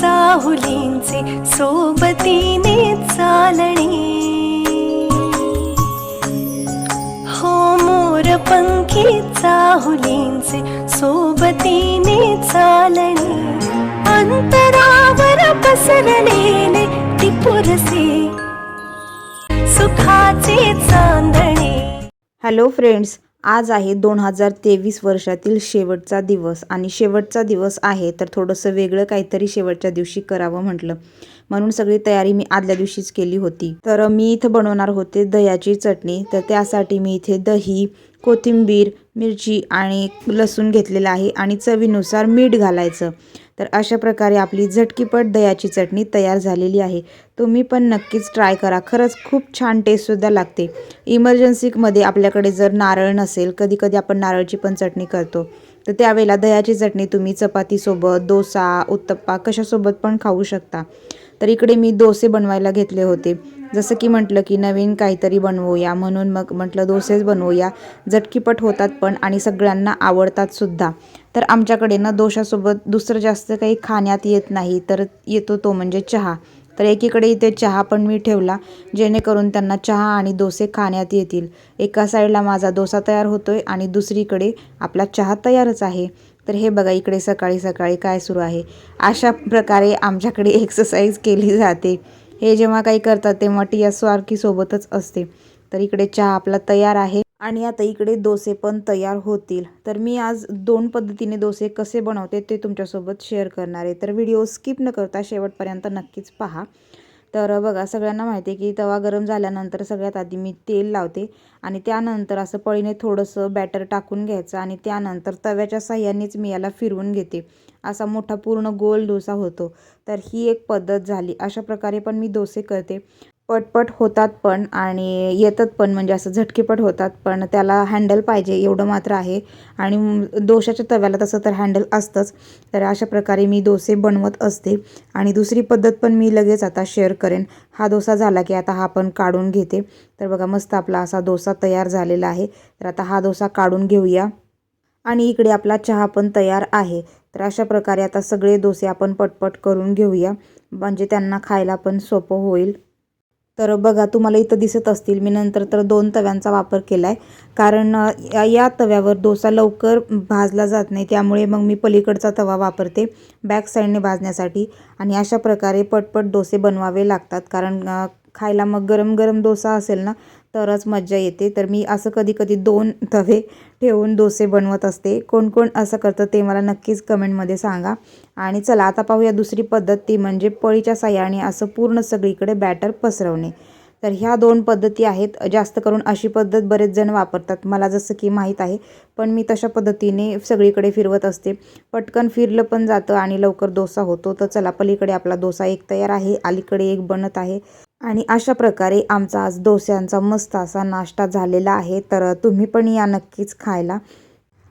चाहुलींचे सोबतीने चालणे. हो मोर पंखी चाहुलींचे सोबतीने चालणे. अंतरावर पसरलेले ती सुखाचे चांदणे. हॅलो फ्रेंड्स आज आहे दोन हजार तेवीस वर्षातील शेवटचा दिवस आणि शेवटचा दिवस आहे तर थोडंसं वेगळं काहीतरी शेवटच्या दिवशी करावं म्हटलं. म्हणून सगळी तयारी मी आदल्या दिवशीच केली होती. तर मी इथं बनवणार होते दह्याची चटणी. तर त्यासाठी मी इथे दही कोथिंबीर मिरची आणि लसूण घेतलेलं आहे आणि चवीनुसार मीठ घालायचं. तर अशा प्रकारे आपली झटकीपट दह्याची चटणी तयार झालेली आहे. तुम्ही पण नक्कीच ट्राय करा. खरंच खूप छान टेस्टसुद्धा लागते. इमर्जन्सीमध्ये आपल्याकडे जर नारळ नसेल कधी कधी आपण नारळची पण चटणी करतो. तर त्यावेळेला दह्याची चटणी तुम्ही चपातीसोबत डोसा उत्तप्पा कशासोबत पण खाऊ शकता. तर इकडे मी डोसे बनवायला घेतले होते. जसं की म्हटलं की नवीन काहीतरी बनवूया म्हणून मग म्हटलं डोसेच बनवूया. झटकीपट होतात पण आणि सगळ्यांना आवडतात सुद्धा. तर आमच्याकडे ना दोशासोबत दुसरं जास्त काही खाण्यात येत नाही. तर येतो तो म्हणजे चहा. तर एकीकडे इथे चहा पण मी ठेवला जेणेकरून त्यांना चहा आणि डोसे खाण्यात येतील. एका साईडला माझा डोसा तयार होतो आहे आणि दुसरीकडे आपला चहा तयारच आहे. तर हे बघा इकडे सकाळी सकाळी काय सुरू आहे. अशा प्रकारे आमच्याकडे एक्सरसाइज केली जाते. हे जेव्हा काही करतात तेव्हा टी स्वारखी सोबतच असते. तर इकडे चहा आपला तयार आहे. आणि आता इकडे डोसे पण तयार होतील. तर मी आज दोन पद्धतीने डोसे कसे बनवते ते तुमच्यासोबत शेअर करणार आहे. तर व्हिडिओ स्किप न करता शेवटपर्यंत नक्कीच पहा. तर बघा सगळ्यांना माहिती आहे की तवा गरम झाल्यानंतर सगळ्यात आधी मी तेल लावते आणि त्यानंतर असं पळीने थोडंसं बॅटर टाकून घ्यायचं आणि त्यानंतर तव्याच्या साह्यानेच मी याला फिरवून घेते. असा मोठा पूर्ण गोल डोसा होतो. तर ही एक पद्धत झाली. अशा प्रकारे पण मी डोसे करते. पटपट होतात पण आणि येतात पण म्हणजे असं झटकीपट होतात पण त्याला हँडल पाहिजे एवढं मात्र आहे. आणि दोशाच्या तव्याला तसं तर हँडल असतंच. तर अशा प्रकारे मी डोसे बनवत असते. आणि दुसरी पद्धत पण मी लगेच आता शेअर करेन. हा डोसा झाला की आता हा पण काढून घेते. तर बघा मस्त आपला असा डोसा तयार झालेला आहे. तर आता हा डोसा काढून घेऊया. आणि इकडे आपला चहा पण तयार आहे. तर अशा प्रकारे आता सगळे डोसे आपण पटपट करून घेऊया. म्हणजे त्यांना खायला पण सोपं होईल. तर बघा तुम्हाला इथं दिसत असतील मी नंतर तर दोन तव्यांचा वापर केला आहे कारण या या तव्यावर डोसा लवकर भाजला जात नाही त्यामुळे मग मी पलीकडचा तवा वापरते बॅक साईडने भाजण्यासाठी. आणि अशा प्रकारे पटपट डोसे बनवावे लागतात. कारण खायला मग गरम गरम डोसा असेल ना तरच मज्जा येते. तर मी असं कधी कधी दोन तवे ठेवून डोसे बनवत असते. कोण कोण असं करतं ते मला नक्कीच कमेंटमध्ये सांगा. आणि चला आता पाहूया दुसरी पद्धत ती म्हणजे पळीच्या साह्याने असं पूर्ण सगळीकडे बॅटर पसरवणे. तर ह्या दोन पद्धती आहेत. जास्त करून अशी पद्धत बरेच जण वापरतात. मला जसं की माहीत आहे पण मी तशा पद्धतीने सगळीकडे फिरवत असते. पटकन फिरलं पण जातं आणि लवकर डोसा होतो. तर चला पलीकडे आपला डोसा एक तयार आहे. अलीकडे एक बनत आहे. आणि अशा प्रकारे आमचा आज डोस्यांचा मस्त असा नाश्ता झालेला आहे तर तुम्ही पण या नक्कीच खायला.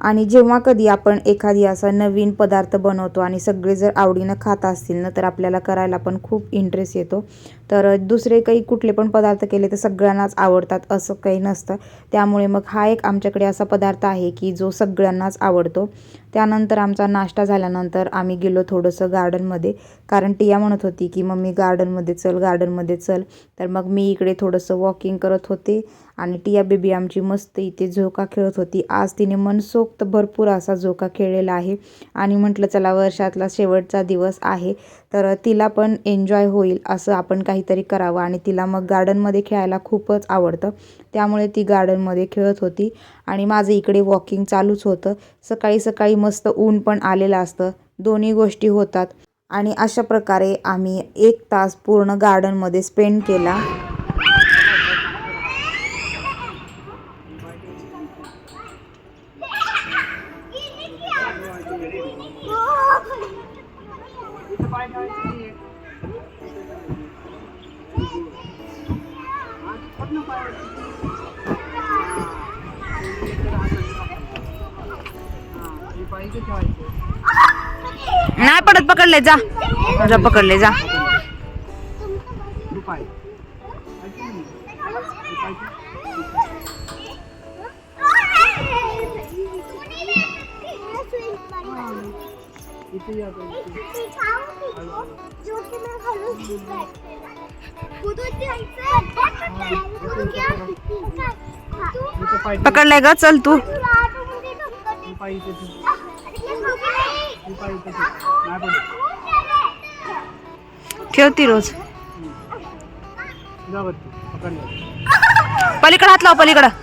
आणि जेव्हा कधी आपण एखादी असा नवीन पदार्थ बनवतो आणि सगळे जर आवडीनं खात असतील ना तर आपल्याला करायला पण खूप इंटरेस्ट येतो. तर दुसरे काही कुठले पण पदार्थ केले तर सगळ्यांनाच आवडतात असं काही नसतं. त्यामुळे मग हा एक आमच्याकडे असा पदार्थ आहे की जो सगळ्यांनाच आवडतो. त्यानंतर आमचा नाश्ता झाल्यानंतर आम्ही गेलो थोडंसं गार्डनमध्ये. कारण टिया म्हणत होती की मम्मी गार्डनमध्ये चल गार्डनमध्ये चल. तर मग मी इकडे थोडंसं वॉकिंग करत होते. आणि टिया बेबी आमची मस्त इथे झोका खेळत होती. आज तिने मनसोक्त भरपूर असा झोका खेळलेला आहे. आणि म्हटलं चला वर्षातला शेवटचा दिवस आहे. तर तिला पण एन्जॉय होईल असं आपण काहीतरी करावं आणि तिला मग गार्डनमध्ये खेळायला खूपच आवडतं. त्यामुळे ती गार्डनमध्ये खेळत होती आणि माझं इकडे वॉकिंग चालूच होतं. सकाळी सकाळी मस्त ऊन पण आलेलं असतं. दोन्ही गोष्टी होतात. आणि अशा प्रकारे आम्ही एक तास पूर्ण गार्डनमध्ये स्पेंड केला. नाही पडत पकडले जा. जा पकडले जा. वरती ग चल तू. ठेवती रोज पलीकडे हात लाव पलीकडं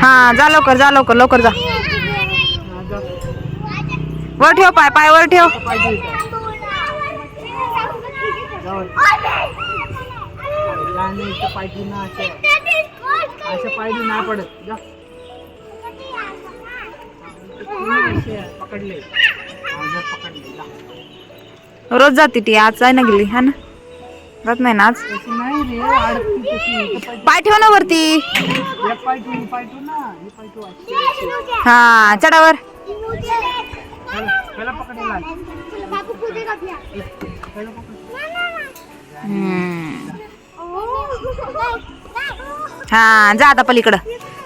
हा जा लवकर जा लवकर लवकर जा. वर ठेव पाय पाय वर ठेव. नाही पडत. जा. पकडले. पकडले रोज जाते ती आज आहे ना गेली हा ना? जात नाही ना आज? पाय ठेव. ना वरती. ही पाय ही. हा त्याला पकड. हा. जा आता पलीकडं.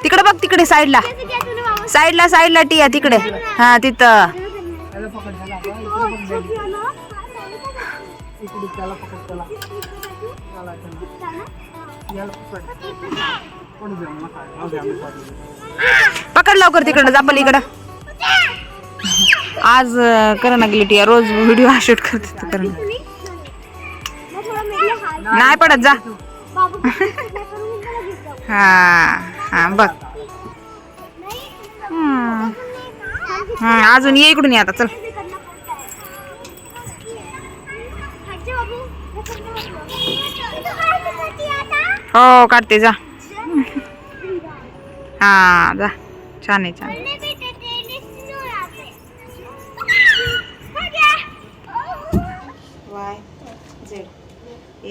तिकडे बघ तिकडे साईडला. साईडला साईडला टिया तिकडे. हा तिथं. पाठवू. पकड. लवकर तिकडं जा पलीकडं. आज कर गेली टिया. रोज व्हिडिओ शूट करते कर नाही पडत जा. हा हा बघ. हा अजून ये इकडून ये आता चल. हो काढते जा. हा जा. छान आहे छान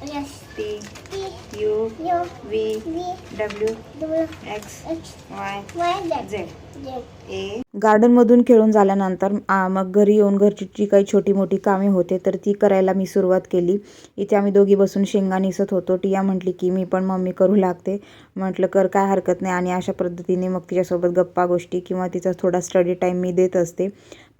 T U V W X Y Z. ए गार्डनमधून खेळून झाल्यानंतर मग घरी येऊन घरची जी काही छोटी मोठी कामे होते तर ती करायला मी सुरुवात केली. इथे आम्ही दोघी बसून शेंगा निसत होतो. टिया म्हटली की मी पण मम्मी करू लागते. म्हटलं कर काय हरकत नाही. आणि अशा पद्धतीने मग तिच्यासोबत गप्पा गोष्टी किंवा तिचा थोडा स्टडी टाईम मी देत असते.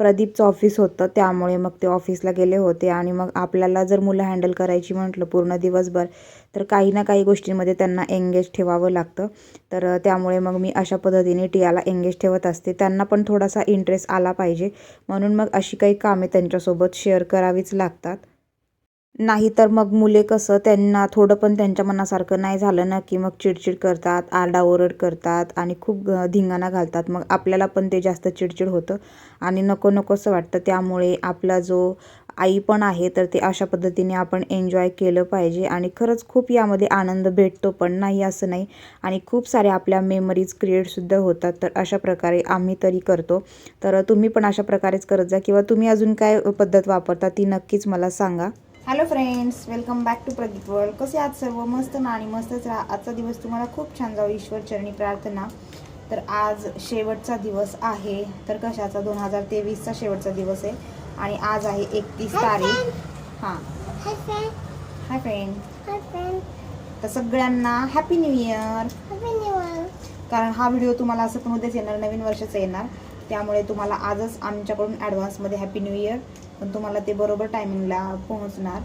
प्रदीपचं ऑफिस होतं. त्यामुळे मग ते ऑफिसला गेले होते आणि मग आपल्याला जर मुलं हँडल करायची म्हटलं पूर्ण दिवसभर तर काही ना काही गोष्टींमध्ये त्यांना एंगेज ठेवावं लागतं. तर त्यामुळे मग मी अशा पद्धतीने टियाला एंगेज ठेवत असते. त्यांना पण थोडासा इंटरेस्ट आला पाहिजे. म्हणून मग अशी काही कामे त्यांच्यासोबत शेअर करावीच लागतात. नाहीतर मग मुले कसं त्यांना थोडं पण त्यांच्या मनासारखं नाही झालं ना की मग चिडचिड करतात आरडाओरड करतात आणि खूप धिंगाणा घालतात. मग आपल्याला पण ते जास्त चिडचिड होतं आणि नको नकोसं वाटतं. त्यामुळे आपला जो आई पण आहे तर ते अशा पद्धतीने आपण एन्जॉय केलं पाहिजे आणि खरंच खूप यामध्ये आनंद भेटतो पण नाही असं नाही. आणि खूप साऱ्या आपल्या मेमरीज क्रिएटसुद्धा होतात. तर अशा प्रकारे आम्ही तरी करतो. तर तुम्ही पण अशा प्रकारेच करत जा किंवा तुम्ही अजून काय पद्धत वापरता ती नक्कीच मला सांगा. Hello friends welcome back to Pradeep world कसे आहात सर्व? मस्त ना आणि मस्तच राहा. आजचा दिवस तुम्हाला खूप छान जाऊ. ईश्वर चरणी प्रार्थना. तर आज शेवटचा दिवस आहे. तर कशाचा? दोन हजार तेवीसचा शेवटचा दिवस आहे. आणि आज आहे एकतीस तारीख. हां. हाय फ्रेंड तर सगळ्यांना हॅपी न्यू इयर कारण हा व्हिडिओ तुम्हाला असं पण उद्याच येणार. नवीन वर्षाचा येणार. त्यामुळे तुम्हाला आजच आमच्याकडून ॲडव्हान्समध्ये हॅपी न्यू इयर पण तुम्हाला ते बरोबर टायमिंगला पोहोचणार.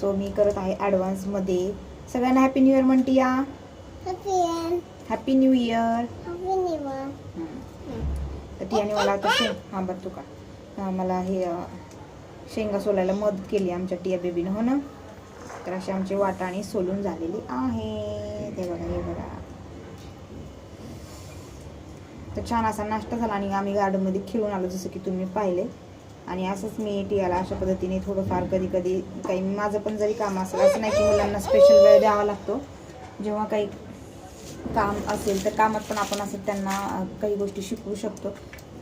सो मी करत आहे ॲडव्हान्समध्ये सगळ्यांना हॅपी न्यू इयर म्हणते या. हॅपी न्यू इयर तर टियाने मला आता शे हां बरं तू का मला हे शेंगा सोलायला मदत केली आमच्या टिया बेबीनं हो ना? तर अशी आमची वाटाणे सोलून झालेली आहे. ते बघा हे बघा. तर छान असा नाश्ता झाला आणि आम्ही गार्डनमध्ये खेळून आलो जसं की तुम्ही पाहिले. आणि असंच मी टी याला अशा पद्धतीने थोडंफार कधी कधी काही माझं पण जरी काम असेल असं नाही की मुलांना स्पेशल वेळ द्यावा लागतो. जेव्हा काही काम असेल तर कामात पण आपण असं त्यांना काही गोष्टी शिकवू शकतो.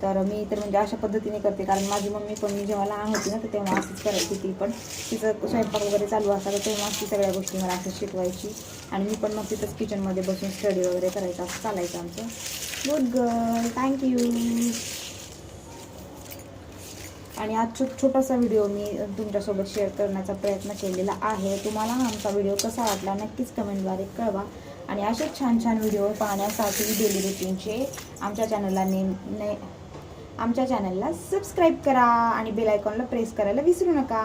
तर मी तर म्हणजे अशा पद्धतीने करते. कारण माझी मम्मी पण मी जेव्हा लहान होती ना तर तेव्हा असंच करायची ती पण तिचं स्वयंपाक वगैरे चालू असायला तेव्हा ती सगळ्या गोष्टी मला असं शिकवायची. आणि मी पण मग तिथंच किचनमध्ये बसून स्टडी वगैरे करायचं असं चालायचं आमचं. गुड गर्ल थँक्यू आणि आज छोट छोटासा व्हिडिओ मी तुमच्यासोबत शेअर करण्याचा प्रयत्न केलेला आहे. तुम्हाला आमचा व्हिडिओ कसा वाटला नक्कीच कमेंटद्वारे कळवा. आणि असे छान छान व्हिडिओ पाहण्यासाठी डेली रुटीनचे आमच्या चॅनलला नेम ने आमच्या चॅनलला सबस्क्राईब करा आणि बेल आयकॉनला प्रेस करायला विसरू नका.